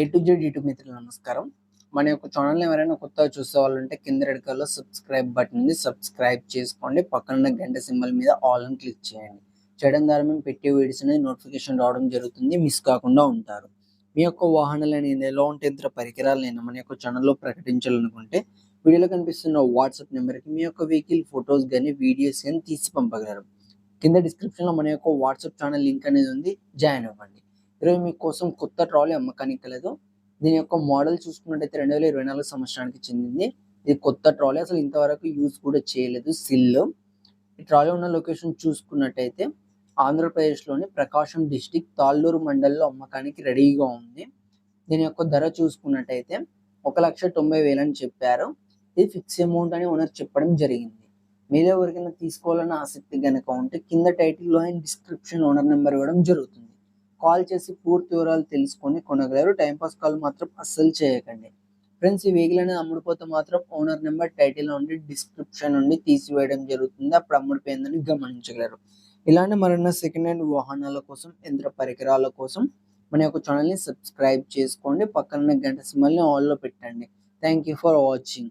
A to Z YouTube మిత్రులు నమస్కారం. మన యొక్క ఛానల్ ఎవరైనా కొత్తగా చూసే వాళ్ళు ఉంటే కింద రెడ్ కలర్లో సబ్స్క్రైబ్ బటన్ ఉంది సబ్స్క్రైబ్ చేసుకోండి. పక్కన ఉన్న గంట సింబల్ మీద ఆల్ అని క్లిక్ చేయండి. చేయడం ద్వారా మేము పెట్టే వీడియోస్ అనేది నోటిఫికేషన్ రావడం జరుగుతుంది. మిస్ కాకుండా ఉంటారు. మీ యొక్క వాహనాలు అనేది ఎలా ఉంటే ఇతర పరికరాలైనా మన యొక్క ఛానల్లో ప్రకటించాలనుకుంటే వీడియోలో కనిపిస్తున్న వాట్సాప్ నెంబర్కి మీ యొక్క వెహికల్ ఫొటోస్ కానీ వీడియోస్ కానీ తీసి పంపగలరు. కింద డిస్క్రిప్షన్లో మన యొక్క వాట్సాప్ ఛానల్ లింక్ అనేది ఉంది. జాయిన్ అవ్వండి. ఈరోజు మీకోసం కొత్త ట్రాలీ అమ్మకానికి కలదు దీని యొక్క మోడల్ చూసుకున్నట్టయితే రెండు వేల ఇరవై నాలుగు సంవత్సరానికి చెందింది. ఇది కొత్త ట్రాలీ. అసలు ఇంతవరకు యూజ్ కూడా చేయలేదు. సిల్ ఈ ట్రాలీ ఉన్న లొకేషన్ చూసుకున్నట్టయితే ఆంధ్రప్రదేశ్లోని ప్రకాశం డిస్టిక్ తాళ్ళూరు మండలంలో అమ్మకానికి రెడీగా ఉంది. దీని యొక్క ధర చూసుకున్నట్టయితే ఒక లక్ష తొంభై వేలు అని చెప్పారు. ఇది ఫిక్స్ అమౌంట్ అని ఓనర్ చెప్పడం జరిగింది. మీరు ఎవరికైనా తీసుకోవాలన్న ఆసక్తి కనుక ఉంటే కింద టైటిల్లో అండ్ డిస్క్రిప్షన్ ఓనర్ నెంబర్ ఇవ్వడం జరుగుతుంది. కాల్ చేసి పూర్తి వివరాలు తెలుసుకొని కొనగలరు. టైంపాస్ కాల్ మాత్రం అస్సలు చేయకండి. ఫ్రెండ్స్ ఈ వెహికల్ అనేది అమ్ముడుపోతే మాత్రం ఓనర్ నెంబర్ టైటిల్ నుండి డిస్క్రిప్షన్ నుండి తీసివేయడం జరుగుతుంది. అప్పుడు అమ్ముడిపోయిందని గమనించగలరు. ఇలాంటి మరిన్న సెకండ్ హ్యాండ్ వాహనాల కోసం యంత్ర పరికరాల కోసం మన యొక్క ఛానల్ని సబ్స్క్రైబ్ చేసుకోండి. పక్కన గంట సిమ్మల్ని ఆల్లో పెట్టండి. Thank you for watching